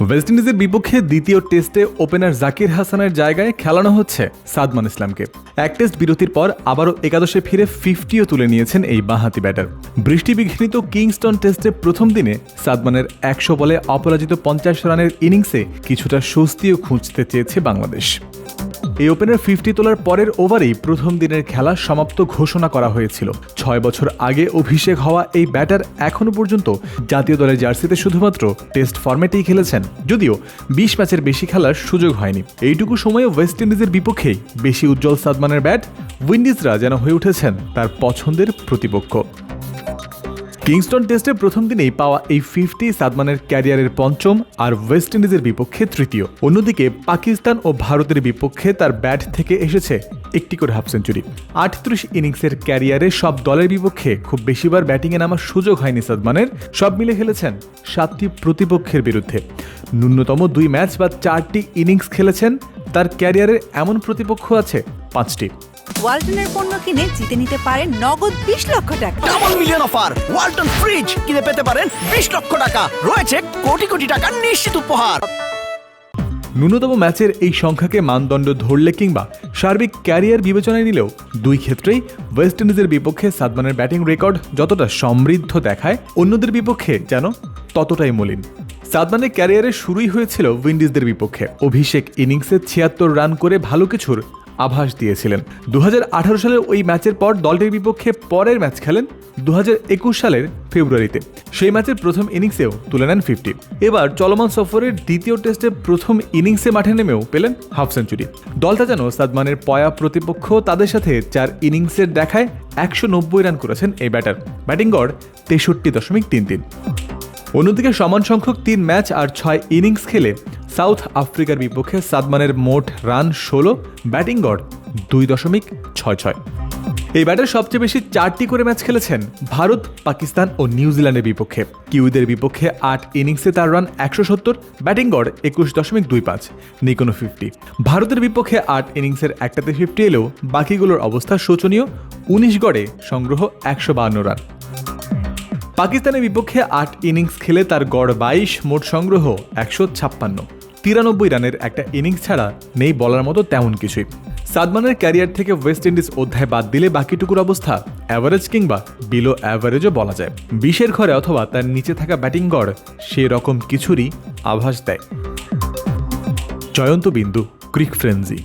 West ইন্ডিজের বিপক্ষে দ্বিতীয় টেস্টে ওপেনার জাকির হাসানের জায়গায় খেলানো হচ্ছে সাদমান ইসলামকে। এক টেস্ট বিরতির পর আবারও একাদশে ফিরে ফিফটিও তুলে নিয়েছেন এই বাঁহাতি ব্যাটার বৃষ্টিবিঘ্নিত কিংস্টন টেস্টে প্রথম দিনে সাদমানের একশো বলে অপরাজিত পঞ্চাশ রানের ইনিংসে কিছুটা স্বস্তিও খুঁজতে চেয়েছে বাংলাদেশ। এই ওপেনের ফিফটি তোলার পরের ওভারেই প্রথম দিনের খেলা সমাপ্ত ঘোষণা করা হয়েছিল। ছয় বছর আগে অভিষেক হওয়া এই ব্যাটার এখনও পর্যন্ত জাতীয় দলের জার্সিতে শুধুমাত্র টেস্ট ফরম্যাটেই খেলেছেন। যদিও বিশ ম্যাচের বেশি খেলার সুযোগ হয়নি। এইটুকু সময়ে ওয়েস্ট ইন্ডিজের বিপক্ষেই বেশি উজ্জ্বল সাদমানের ব্যাট উইন্ডিজরা যেন হয়ে উঠেছেন তার পছন্দের প্রতিপক্ষ। কিংস্টন টেস্টের প্রথম দিনেই পাওয়া এই ফিফটি সাদমানের ক্যারিয়ারের পঞ্চম আর ওয়েস্ট ইন্ডিজের বিপক্ষে তৃতীয়। অন্যদিকে পাকিস্তান ও ভারতের বিপক্ষে তার ব্যাট থেকে এসেছে একটি করে হাফ সেঞ্চুরি। আটত্রিশ ইনিংসের ক্যারিয়ারে সব দলের বিপক্ষে খুব বেশিবার ব্যাটিংয়ে নামার সুযোগ হয়নি সাদমানের। সব মিলে খেলেছেন সাতটি প্রতিপক্ষের বিরুদ্ধে। ন্যূনতম দুই ম্যাচ বা চারটি ইনিংস খেলেছেন। তার ক্যারিয়ারের এমন প্রতিপক্ষ আছে পাঁচটি। ওয়ালটনের পণ্য কিনে জিতে নিতে পারেন নগদ বিশ লক্ষ টাকা। Double million offer Walton fridge কিনে পেতে পারেন বিশ লক্ষ টাকা। রয়েছে কোটি কোটি টাকার নিশ্চিত উপহার। ন্যূনতম ম্যাচের এই সংখ্যাকে মানদণ্ড ধরলে কিংবা সার্বিক ক্যারিয়ার বিবেচনায় নিলেও দুই ক্ষেত্রেই ওয়েস্ট ইন্ডিজের বিপক্ষে সাদমানের ব্যাটিং রেকর্ড যতটা সমৃদ্ধ দেখায় অন্যদের বিপক্ষে যেন ততটাই মলিন। সাদমানের ক্যারিয়ারের শুরুই হয়েছিল উইন্ডিজদের বিপক্ষে। অভিষেক ইনিংসে ছিয়াত্তর রান করে ভালো কিছুর আভাস দিয়েছিলেন। দু সালের ওই ম্যাচের পর দলটির বিপক্ষে পরের ম্যাচ খেলেন দুহাজার একুশ সালের ফেব্রুয়ারিতে। সেই ম্যাচের প্রথম ইনিংসেও তুলে নেন ফিফটি। এবার চলমান সফরের দ্বিতীয় টেস্টে প্রথম ইনিংসে মাঠে নেমেও পেলেন হাফ সেঞ্চুরি। দলটা যেন সাদমানের পয়া প্রতিপক্ষ তাদের সাথে চার ইনিংসের দেখায় একশো নব্বই রান করেছেন এই ব্যাটার। ব্যাটিং গড় তেষট্টি দশমিক তিন তিন। অন্যদিকে সমান সংখ্যক তিন ম্যাচ আর ছয় ইনিংস খেলে সাউথ আফ্রিকার বিপক্ষে সাদমানের মোট রান ষোলো, ব্যাটিং গড় দুই দশমিক ছয় ছয়। এই ব্যাটার সবচেয়ে বেশি চারটি করে ম্যাচ খেলেছেন ভারত, পাকিস্তান ও নিউজিল্যান্ডের বিপক্ষে। কিউইদের বিপক্ষে আট ইনিংসে তার রান একশো সত্তর, ব্যাটিং গড় একুশ দশমিক দুই পাঁচ, নিকোনো ফিফটি। ভারতের বিপক্ষে আট ইনিংসের একটাতে ফিফটি এলেও বাকিগুলোর অবস্থা শোচনীয়, উনিশ গড়ে সংগ্রহ একশো বাহান্ন রান। পাকিস্তানের বিপক্ষে আট ইনিংস খেলে তার গড় বাইশ, মোট সংগ্রহ একশো ছাপ্পান্ন। তিরানব্বই রানের একটা ইনিংস ছাড়া নেই বলার মতো তেমন কিছুই। সাদমানের ক্যারিয়ার থেকে ওয়েস্ট ইন্ডিজ অধ্যায় বাদ দিলে বাকিটুকুর অবস্থা অ্যাভারেজ কিংবা বিলো অ্যাভারেজও বলা যায়। বিশের ঘরে অথবা তার নিচে থাকা ব্যাটিং গড় সে রকম কিছুরই আভাস দেয়। জয়ন্ত বিন্দু, ক্রিক ফ্রেন্সি।